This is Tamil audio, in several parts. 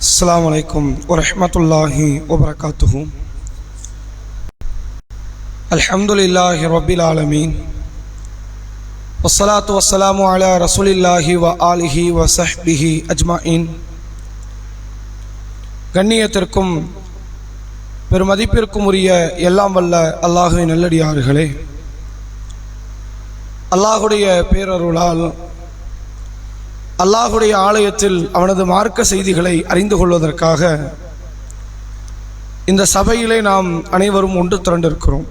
السلام عليكم ورحمة الله وبركاته الحمد لله رب العالمين والصلاة والسلام على رسول الله وآله وصحبه أجمعين கண்ணியத்திற்கும் பெருமதிப்பிற்கும் உரிய எல்லாம் வல்ல அல்லாஹுவின் நல்லடியார்களே அல்லாஹுடைய பேரருளால் அல்லாஹுடைய ஆலயத்தில் அவனது மார்க்க செய்திகளை அறிந்து கொள்வதற்காக இந்த சபையிலே நாம் அனைவரும் ஒன்று திரண்டிருக்கிறோம்.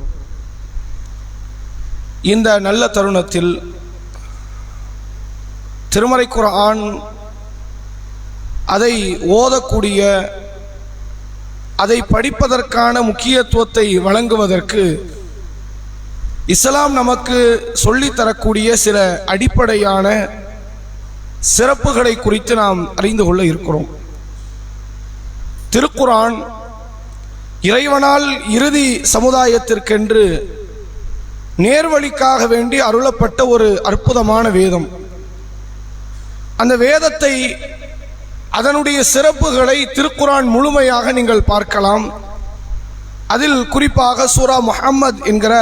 இந்த நல்ல தருணத்தில் திருமறை ஆண் அதை ஓதக்கூடிய அதை படிப்பதற்கான முக்கியத்துவத்தை வழங்குவதற்கு இஸ்லாம் நமக்கு சொல்லித் தரக்கூடிய சில அடிப்படையான சிறப்புகளை குறித்து நாம் அறிந்து கொள்ள இருக்கிறோம். திருக்குரான் இறைவனால் இறுதி சமுதாயத்திற்கென்று நேர்வழிக்காக வேண்டி அருளப்பட்ட ஒரு அற்புதமான வேதம். அந்த வேதத்தை அதனுடைய சிறப்புகளை திருக்குரான் முழுமையாக நீங்கள் பார்க்கலாம். அதில் குறிப்பாக சூரா முஹம்மத் என்கிற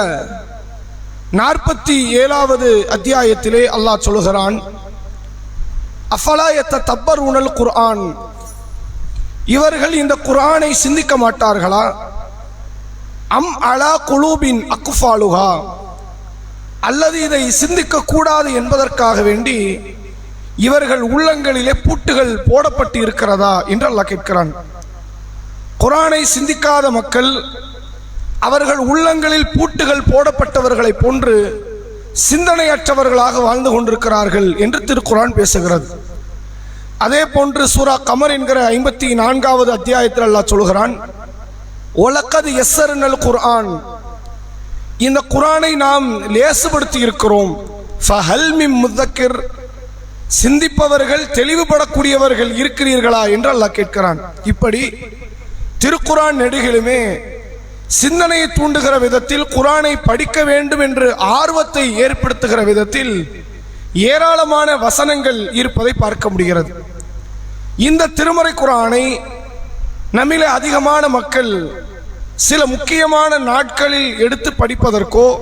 நாற்பத்தி ஏழாவது அத்தியாயத்திலே அல்லாஹ் சொல்கிறான் அஃபலாயத்த தப்பர் உணல் குர்ஆன்? இவர்கள் இந்த குரானை சிந்திக்க மாட்டார்களா? அம் அலா குலூபின் அக்குஃபாலுகா அல்லது இதை சிந்திக்க கூடாது என்பதற்காக வேண்டி இவர்கள் உள்ளங்களிலே பூட்டுகள் போடப்பட்டு இருக்கிறதா என்று அல்லாஹ் கேட்கிறான். குரானை சிந்திக்காத மக்கள் அவர்கள் உள்ளங்களில் பூட்டுகள் போடப்பட்டவர்களைப் போன்று சிந்தனையற்றவர்களாக வாழ்ந்து கொண்டிருக்கிறார்கள் என்று திருக்குரான் பேசுகிறது. அதே போன்று சூரா கமர் என்கிற ஐம்பத்தி நான்காவது அத்தியாயத்தில் அல்லாஹ் சொல்கிறான் ஒலக்கது எஸ்ஸர்னல் குர்ஆன். இந்த குரானை நாம் லேசுபடுத்தி இருக்கிறோம். முத்தக்கிர். சிந்திப்பவர்கள் தெளிவுபடக்கூடியவர்கள் இருக்கிறீர்களா என்று அல்லாஹ் கேட்கிறான். இப்படி திருக்குரான் நெடுகிலுமே சிந்தனையை தூண்டுகிற விதத்தில் குரானை படிக்க வேண்டும் என்று ஆர்வத்தை ஏற்படுத்துகிற விதத்தில் ஏராளமான வசனங்கள் இருப்பதை பார்க்க முடிகிறது. இந்த திருமறை குரானை நம்மிலே அதிகமான மக்கள் சில முக்கியமான நாட்களில் எடுத்து படிப்பதற்கோ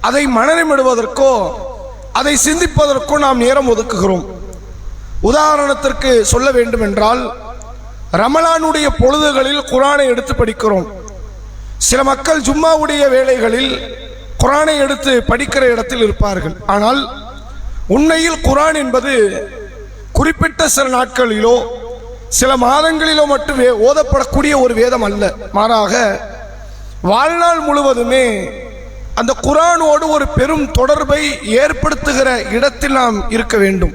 அதை மனநிமிடுவதற்கோ அதை சிந்திப்பதற்கோ நாம் நேரம் ஒதுக்குகிறோம். உதாரணத்திற்கு சொல்ல வேண்டும் என்றால் ரமலானுடைய பொழுதுகளில் குரானை எடுத்து படிக்கிறோம். சில மக்கள் ஜும்மாவுடைய வேளைகளில் குரானை எடுத்து படிக்கிற இடத்தில் இருப்பார்கள். ஆனால் உண்மையில் குரான் என்பது குறிப்பிட்ட சில நாட்களிலோ சில மாதங்களிலோ மட்டுமே ஓதப்படக்கூடிய ஒரு வேதம் அல்ல. மாறாக வாழ்நாள் முழுவதுமே அந்த குரானோடு ஒரு பெரும் தொடர்பை ஏற்படுத்துகிற இடத்தில் நாம் இருக்க வேண்டும்.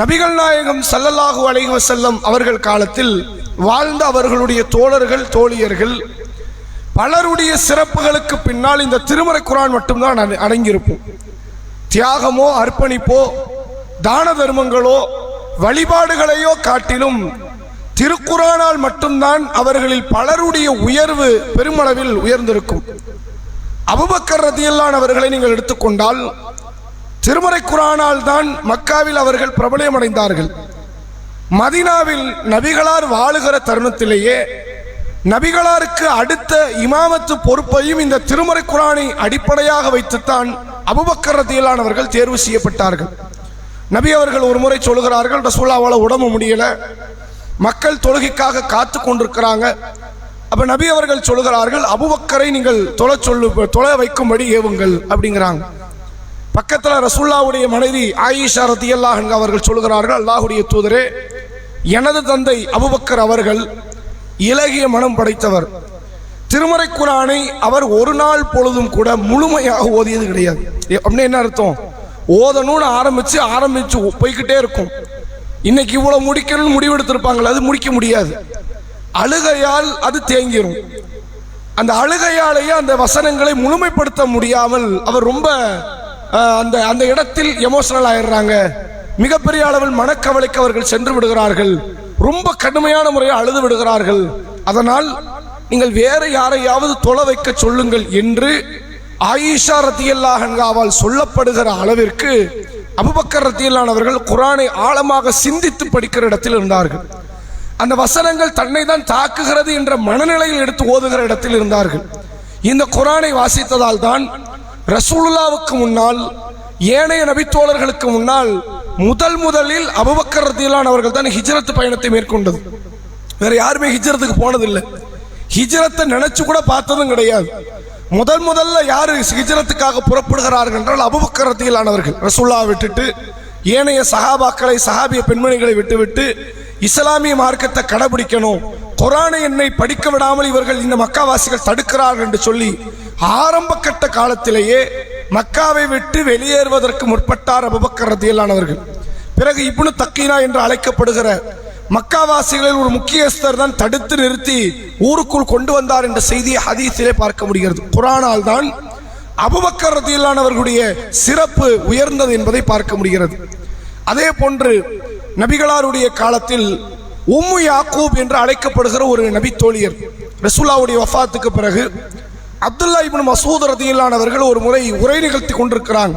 நபிகள் நாயகம் சல்லல்லாஹு அலைவசல்லம் அவர்கள் காலத்தில் வாழ்ந்த அவர்களுடைய தோழர்கள் தோழியர்கள் பலருடைய சிறப்புகளுக்கு பின்னால் இந்த திருமறை குரான் மட்டும்தான் அடங்கியிருப்போம் தியாகமோ அர்ப்பணிப்போ தான தர்மங்களோ வழிபாடுகளையோ காட்டிலும் திருக்குறானால் மட்டும்தான் அவர்களில் பலருடைய உயர்வு பெருமளவில் உயர்ந்திருக்கும். அபுபக்கர் ரதியல்லான் அவர்களை நீங்கள் எடுத்துக்கொண்டால் திருமறை குரானால் தான் மக்காவில் அவர்கள் பிரபலமடைந்தார்கள். மதினாவில் நபிகளார் வாழுகிற தருணத்திலேயே நபிகளாருக்கு அடுத்த இமாமத்து பொறுப்பையும் இந்த திருமறை குரானை அடிப்படையாக வைத்துத்தான் அபுபக்கர் ரதியலானவர்கள் தேர்வு செய்யப்பட்டார்கள். நபி அவர்கள் ஒரு முறை சொல்கிறார்கள் ரசூல்லாவால் உடம்பு முடியல. மக்கள் தொழுகைக்காக காத்து கொண்டிருக்கிறாங்க. அப்ப நபி அவர்கள் சொல்கிறார்கள் அபுபக்கரை நீங்கள் தொலை சொல்லு தொலை வைக்கும்படி ஏவுங்கள் அப்படிங்கிறாங்க. பக்கத்தில் ரசூல்லாவுடைய மனைவி ஆயிஷா ரத்தியல்லாஹ் அவர்கள் சொல்கிறார்கள் அல்லாஹுடைய தூதரே எனது தந்தை அபுபக்கர் அவர்கள் இலகிய மனம் படைத்தவர். திருமறை குரானை அவர் ஒரு நாள் பொழுதும் கூட முழுமையாக ஓதியது கிடையாது. எ- என்ன அர்த்தம்? ஓதணும்னு ஆரம்பிச்சு ஆரம்பிச்சு போய்கிட்டே இருக்கும். இன்னைக்கு இவ்வளவு முடிக்கணும்னு முடிவெடுத்திருப்பாங்களே அது முடிக்க முடியாது. அழுகையால் அது தேங்கிரும். அந்த அழுகையாலேயே அந்த வசனங்களை முழுமைப்படுத்த முடியாமல் அவர் ரொம்ப அந்த அந்த இடத்தில் எமோஷனல் ஆயிடுறாங்க. மிகப்பெரிய அளவில் மனக்கவலைக்கு அவர்கள் சென்று விடுகிறார்கள். ரொம்ப கடுமையான முறையில் அழுது விடுகிறார்கள். அதனால் நீங்கள் வேற யாரையாவது தொலை வைக்க சொல்லுங்கள் என்று ஆயிஷா ரத்தியல்லாஹன்காவால் சொல்லப்படுகிற அளவிற்கு அபுபக்கர் ரத்தியல்லானவர்கள் குரானை ஆழமாக சிந்தித்து படிக்கிற இடத்தில் இருந்தார்கள். அந்த வசனங்கள் தன்னை தான் தாக்குகிறது என்ற மனநிலையில் எடுத்து ஓதுகிற இடத்தில் இருந்தார்கள். இந்த குரானை வாசித்ததால் தான் ரசூலுல்லாவுக்கு முன்னால் ஏனைய நபித்தோழர்களுக்கு முன்னால் முதல் முதலில் அபுபக்கர் அவர்கள் தான் ஹிஜ்ரத் பயணத்தை மேற்கொண்டது. வேற யாருமே ஹிஜரத்துக்கு போனதில்லை. ஹிஜரத்தை நினைச்சு கூட பார்த்ததும் கிடையாது. முதல் முதல்ல யாரு ஹிஜரத்துக்காக புறப்படுகிறார்கள் என்றால் அபுபக்கர் ரசுல்லா விட்டுட்டு ஏனைய சஹாபாக்களை சஹாபிய பெண்மணிகளை விட்டுவிட்டு இஸ்லாமிய மார்க்கத்தை கடைபிடிக்கணும். குரானை என்னை படிக்க விடாமல் இவர்கள் இந்த மக்காவாசிகள் தடுக்கிறார்கள் என்று சொல்லி ஆரம்ப கட்ட காலத்திலேயே மக்காவை விட்டு வெளியேறுவதற்கு முற்பட்டார் அபுபக்கர் ரதியல்லானவர்கள் பிறகு இப்னு தக்கீனா என்று அழைக்கப்படுகிற மக்காவாசிகளில் ஒரு முக்கியஸ்தர் தான் தடுத்து நிறுத்தி ஊருக்குள் கொண்டு வந்தார் என்ற செய்தியை ஹதீஸிலே பார்க்க முடிகிறது. குரானால் தான் அபுபக்கர் ரதியல்லானவர்களுடைய சிறப்பு உயர்ந்தது என்பதை பார்க்க முடிகிறது. அதே போன்று நபிகளாருடைய காலத்தில் உம்மு யாக்கூப் என்று அழைக்கப்படுகிற ஒரு நபி தோழியர் ரசூலாவுடைய வஃபாத்துக்கு பிறகு அப்துல்லா இப்னு மசூத் ரதியிலானவர்கள் ஒரு முறை உரை நிகழ்த்தி கொண்டிருக்கிறாங்க.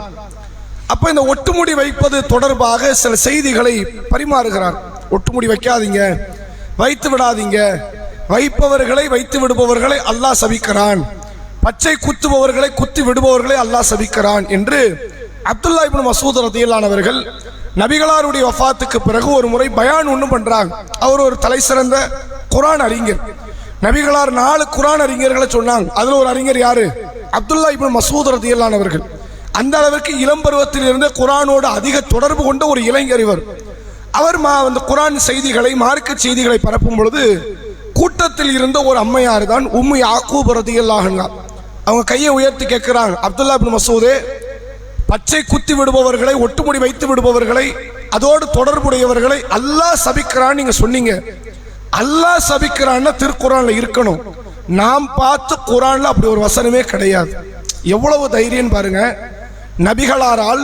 அப்போ இந்த ஒட்டுமுடி வைப்பது தொடர்பாக சில செய்திகளை பரிமாறுகிறார். ஒட்டுமுடி வைக்காதீங்க. வைத்து விடாதீங்க. வைப்பவர்களை வைத்து விடுபவர்களை அல்லாஹ் சபிக்கிறான். பச்சை குத்துபவர்களை குத்தி விடுபவர்களை அல்லாஹ் சபிக்கிறான் என்று அப்துல்லா இப்னு மசூத் ரதியல்லானவர்கள் நபிகளாருடைய வஃபாத்துக்கு பிறகு ஒரு முறை பயான் ஒன்று பண்ணுறாங்க அவர் ஒரு தலை சிறந்த குரான் அறிஞர். நபிகளார் நாலு குரான் அறிஞர்களை சொன்னாங்க. அதுல ஒரு அறிஞர் யாரு? அப்துல்லா இப்னு மசூத் ரதியல்லானவர்கள் அந்த அளவிற்கு இளம் பருவத்தில் இருந்து குரானோடு அதிக தொடர்பு கொண்ட ஒரு இளைஞர் இவர். அவர் மா அந்த குரான் செய்திகளை மார்க்க செய்திகளை பரப்பும் பொழுது கூட்டத்தில் இருந்த ஒரு அம்மையார் தான் உம்மு யாக்கூப் ரத்தியல்லாகனா அவங்க கையை உயர்த்தி கேட்கிறாங்க அப்துல்லா இப்னு மசூதே பச்சை குத்தி விடுபவர்களை ஒட்டுமுடி வைத்து விடுபவர்களை அதோடு தொடர்புடையவர்களை அல்லாஹ் சபிக்கிறான்னு நீங்கள் சொன்னீங்க. அல்லாஹ் சபிக்கிறான்னா திருக்குறான்ல இருக்கணும். நாம் பார்த்து குரான்ல அப்படி ஒரு வசனமே கிடையாது. எவ்வளவு தைரியம் பாருங்க. நபிகளாரால்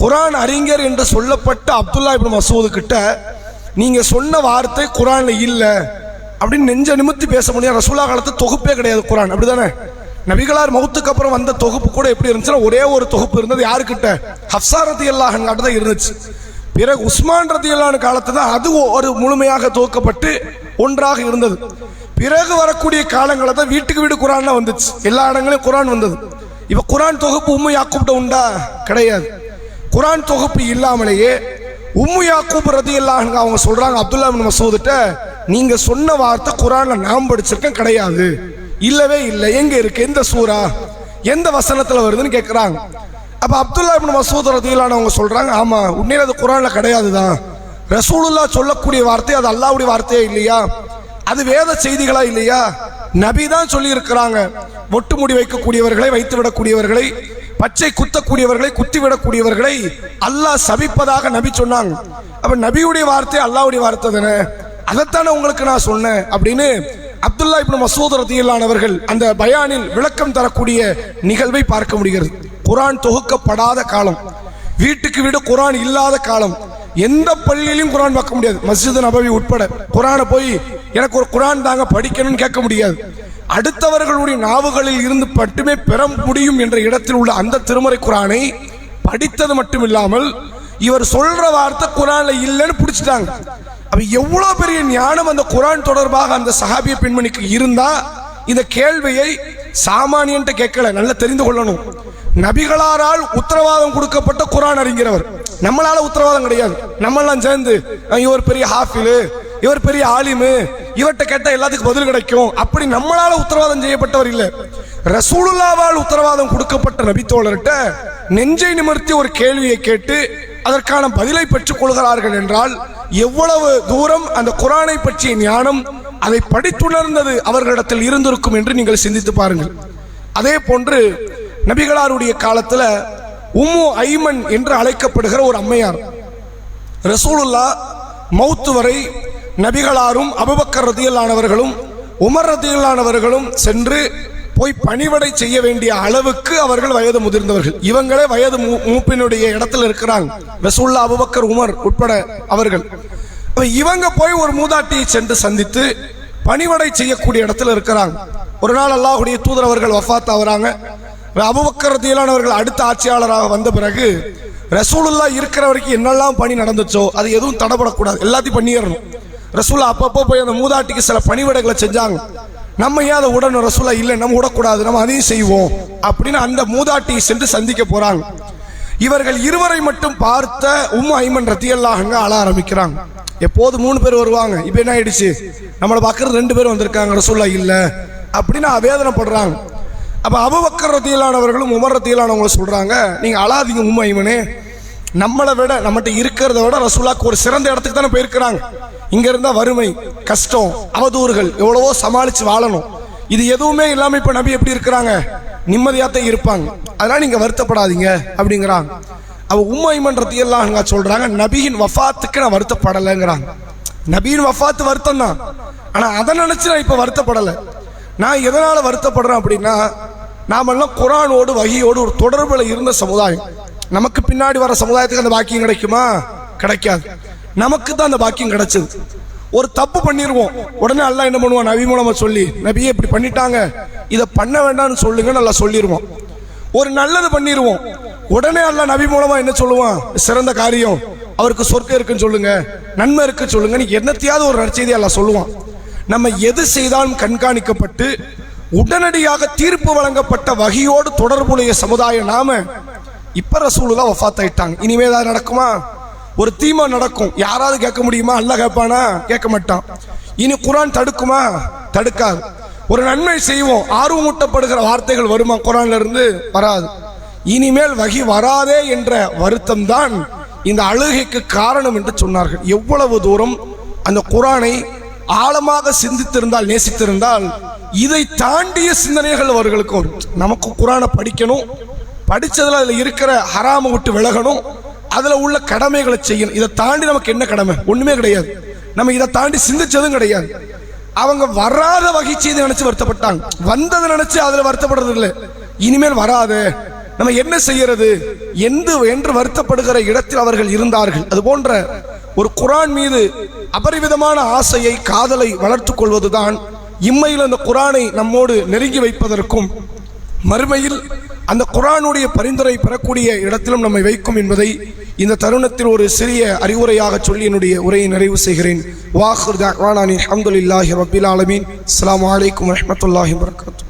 குரான் அறிஞர் என்று சொல்லப்பட்ட அப்துல்லா இப்னு மசூது கிட்ட நீங்க சொன்ன வார்த்தை குரான்ல இல்ல அப்படின்னு நெஞ்ச நிமித்தி பேச முடியாது. ரசூலா காலத்து தொகுப்பே கிடையாது குரான். அப்படிதானே? நபிகளார் மௌத்துக்கு அப்புறம் வந்த தொகுப்பு கூட எப்படி இருந்துச்சுன்னா ஒரே ஒரு தொகுப்பு இருந்தது யாருக்கிட்ட? ஹப்சாரதி ரதி தான் இருந்துச்சு. பிறகு உஸ்மான் ரதி அல்லாஹ் காலத்து தான் அது ஒரு முழுமையாக துவக்கப்பட்டு ஒன்றாக இருந்தது. பிறகு வரக்கூடிய காலங்களில் தான் வீட்டுக்கு வீடு குரான் வந்துச்சு. எல்லா இடங்களையும் குரான் வந்தது. இப்போ குரான் தொகுப்பு உம்மு யாக்கூப்ட உண்டா? கிடையாது. குரான் தொகுப்பு இல்லாமலேயே உம்மு யாக்கூப் ரதி அவங்க சொல்கிறாங்க அப்துல்லா மசூதிட்ட நீங்கள் சொன்ன வார்த்தை குரானில் நாம் படிச்சிருக்கேன் கிடையாது. இல்லவே இல்லை. எங்கே இருக்கு? எந்த சூரா எந்த வசனத்தில் வருதுன்னு கேட்குறாங்க அப்ப அப்துல்லா இப்னு மசூத் ரதியிலானவங்க அவங்க சொல்றாங்க ஆமா உண்மையில அது குரான்ல கிடையாது தான் ரசூலுல்லா சொல்லக்கூடிய வார்த்தை அது அல்லாவுடைய வார்த்தையே இல்லையா? அது வேத செய்திகளா இல்லையா? நபி தான் சொல்லி இருக்கிறாங்க ஒட்டு முடி வைக்கக்கூடியவர்களை வைத்து விடக்கூடியவர்களை பச்சை குத்தக்கூடியவர்களை குத்தி விடக்கூடியவர்களை அல்லாஹ் சபிப்பதாக நபி சொன்னாங்க. அப்ப நபியுடைய வார்த்தை அல்லாவுடைய வார்த்தை தானே? அதைத்தானே உங்களுக்கு நான் சொன்னேன் அப்படின்னு அப்துல்லா இப்னு மசூத் ரத்தியிலானவர்கள் அந்த பயானில் விளக்கம் தரக்கூடிய நிகழ்வை பார்க்க முடிகிறது. குரான் தொகுக்கப்படாத காலம். வீட்டுக்கு வீடு குரான் இல்லாத காலம். எந்த பள்ளியிலும் குரான் பார்க்க முடியாது. மஸ்ஜித் நபவி உட்பட குரானை போய் எனக்கு ஒரு குரான் தாங்க படிக்கணும்னு கேட்க முடியாது. அடுத்தவர்களுடைய நாவுகளில் இருந்து மட்டுமே பெற முடியும் என்ற இடத்தில் உள்ள அந்த திருமறை குரானை படித்தது மட்டும் இல்லாமல் இவர் சொல்ற வார்த்தை குரான்ல இல்லைன்னு பிடிச்சிட்டாங்க. அப்ப எவ்வளவு பெரிய ஞானம் அந்த குரான் தொடர்பாக அந்த சஹாபிய பெண்மணிக்கு இருந்தா இந்த கேள்வியை சாமானியன்ட்ட கேட்கல நல்லா தெரிந்து கொள்ளணும். நபிகளாரால் உத்தரவாதம் கொடுக்கப்பட்ட குரான் அறிஞரவர். நம்மளால உத்தரவாதம் கிடையாது. நம்மளாம் சேர்ந்து இவர் பெரிய ஹாஃபிலு இவர் பெரிய ஆலிமு இவர்கிட்ட கேட்டால் எல்லாத்துக்கும் பதில் கிடைக்கும். அப்படி நம்மளால உத்தரவாதம் செய்யப்பட்டவர் இல்லை. ரசூலுல்லாவால் உத்தரவாதம் கொடுக்கப்பட்ட நபித்தோழர்கிட்ட நெஞ்சை நிமிர்த்தி ஒரு கேள்வியை கேட்டு அதற்கான பதிலை பெற்றுக் கொள்கிறார்கள் என்றால் எவ்வளவு தூரம் அந்த குரானை பற்றிய ஞானம் அதை படித்துணர்ந்தது அவர்களிடத்தில் இருந்திருக்கும் என்று நீங்கள் சிந்தித்து பாருங்கள். அதே போன்று நபிகளாருடைய காலத்தில் உம்மு ஐமன் என்று அழைக்கப்படுகிற ஒரு அம்மையார். ரசூலுல்லா மௌத்து வரை நபிகளாரும் அபுபக்கர் ரதியல்லானவர்களும் உமர் ரதியல்லானவர்களும் சென்று போய் பணிவடை செய்ய வேண்டிய அளவுக்கு அவர்கள் வயது முதிர்ந்தவர்கள். இவங்களே வயது மூ- மூப்பினுடைய இடத்தில் இருக்கிறாங்க. ரசூல்லா அபுபக்கர் உமர் உட்பட அவர்கள். அப்ப இவங்க போய் ஒரு மூதாட்டியை சென்று சந்தித்து பணிவடை செய்யக்கூடிய இடத்துல இருக்கிறாங்க. ஒரு நாள் அல்லாஹுடைய தூதர் அவர்கள் வஃத் ஆகுறாங்க. அபுபக்கர் ரதியல்லானவர்கள் அடுத்த ஆட்சியாளராக வந்த பிறகு ரசூலுல்லா இருக்கிற வரைக்கும் என்னெல்லாம் பணி நடந்துச்சோ அது எதுவும் தடப்படக்கூடாது எல்லாத்தையும் பண்ணிடணும். ரசூலா அப்பப்போ போய் அந்த மூதாட்டிக்கு சில பணிவிடைகளை செஞ்சாங்க. நம்ம ஏன் அதை உடனும் ரசூலா இல்லை நம்ம விடக்கூடாது நம்ம அதையும் செய்வோம் அப்படின்னு அந்த மூதாட்டியை சென்று சந்திக்க போறாங்க. இவர்கள் இருவரை மட்டும் பார்த்த உம் ஐமன் ரத்தியல்லாஹங்க அழ ஆரம்பிக்கிறாங்க. எப்போது மூணு பேர் வருவாங்க. இப்போ என்ன ஆயிடுச்சு? நம்மளை பார்க்கறது ரெண்டு பேர் வந்திருக்காங்க ரசூல்லா இல்லை. அப்படின்னு வேதனைப்படுறாங்க அப்போ அபுபக்கர் ரத்தியலானவர்களும் உமர் ரத்தியலானவங்களும் சொல்கிறாங்க நீங்கள் அழாதீங்க உண்மை இவனே. நம்மளை விட நம்மகிட்ட இருக்கிறத விட ரசூலாக்கு ஒரு சிறந்த இடத்துக்கு தானே போயிருக்கிறாங்க. இங்கே இருந்தால் வறுமை கஷ்டம் அவதூறுகள் எவ்வளவோ சமாளித்து வாழணும். இது எதுவுமே இல்லாமல் இப்போ நபி எப்படி இருக்கிறாங்க? நிம்மதியாக தான் இருப்பாங்க. அதனால் நீங்கள் வருத்தப்படாதீங்க. அப்படிங்கிறாங்க. அவ உம்மை மன்றத்தையெல்லாம் அங்க சொல்றாங்க நபியின் வஃபாத்துக்கு நான் வருத்தப்படலைங்கிறாங்க. நபியின் வஃபாத்து வருத்தம் தான். ஆனா அதை நினைச்சு நான் இப்ப வருத்தப்படலை. நான் எதனால வருத்தப்படுறேன் அப்படின்னா நாமெல்லாம் குரானோடு வகையோடு ஒரு தொடர்புல இருந்த சமுதாயம். நமக்கு பின்னாடி வர சமுதாயத்துக்கு அந்த பாக்கியம் கிடைக்குமா? கிடைக்காது. நமக்கு தான் அந்த பாக்கியம் கிடைச்சது. ஒரு தப்பு பண்ணிடுவோம் உடனே எல்லாம் என்ன பண்ணுவான்? நபி மூலமா சொல்லி நபியே இப்படி பண்ணிட்டாங்க. இதை பண்ண வேண்டாம்னு சொல்லுங்க நல்லா சொல்லிடுவோம் ஒரு நல்லது பண்ணிடுவோம் உடனே அல்ல நபி மூலமா என்ன சொல்லுவான்? சிறந்த காரியம். அவருக்கு சொர்க்கம் இருக்குன்னு சொல்லுங்க. நன்மை இருக்குன்னு சொல்லுங்க. நீ என்னத்தையாவது ஒரு நற்செய்தி அல்ல சொல்லுவான். நம்ம எது செய்தாலும் கண்காணிக்கப்பட்டு உடனடியாக தீர்ப்பு வழங்கப்பட்ட வகையோடு தொடர்புடைய சமுதாயம் நாம இப்ப ரசூலுல்லா வஃபாத் ஆயிட்டாங்க இனிமே ஏதாவது நடக்குமா? ஒரு தீமை நடக்கும். யாராவது கேட்க முடியுமா? அல்ல கேட்பானா? கேட்க மாட்டான். இனி குரான் தடுக்குமா? தடுக்காது. ஒரு நன்மை செய்வோம். ஆர்வமூட்டப்படுகிற வார்த்தைகள் வருமா? குரான்ல இருந்து வராது. இனிமேல் வகி வராதே என்ற வருத்தம்தான் இந்த அழுகைக்கு காரணம் என்று சொன்னார்கள். எவ்வளவு தூரம் அந்த குரானை ஆழமாக சிந்தித்திருந்தால் நேசித்திருந்தால் இதை தாண்டிய சிந்தனைகள் அவர்களுக்கு வரும். நமக்கு குரானை படிக்கணும் படித்ததில் அதில் இருக்கிற ஹராம விட்டு விலகணும் அதில் உள்ள கடமைகளை செய்யணும். இதை தாண்டி நமக்கு என்ன கடமை? ஒன்றுமே கிடையாது. நம்ம இதை தாண்டி சிந்திச்சதும் கிடையாது. அவங்க வராத வகை செய்து நினச்சி வருத்தப்பட்டாங்க. வந்ததை நினச்சி அதில் வருத்தப்படுறது இல்லை இனிமேல் வராது. நம்ம என்ன செய்யறது? எந்த என்று வருத்தப்படுகிற இடத்தில் அவர்கள் இருந்தார்கள். அது போன்ற ஒரு குரான் மீது அபரிவிதமான ஆசையை காதலை வளர்த்து கொள்வதுதான் இம்மையில் அந்த குரானை நம்மோடு நெருங்கி வைப்பதற்கும் மறுமையில் அந்த குரானுடைய பரிந்துரை பெறக்கூடிய இடத்திலும் நம்மை வைக்கும் என்பதை இந்த தருணத்தில் ஒரு சிறிய அறிவுரையாக சொல்லி என்னுடைய உரையை நிறைவு செய்கிறேன். வாஹுர் தாக்வானானி அஹமதுல்லாஹி ரபில் ஆலமீன். அஸ்லாம் அலைக்கும் வரமத்துல்லாஹி வரகாத்து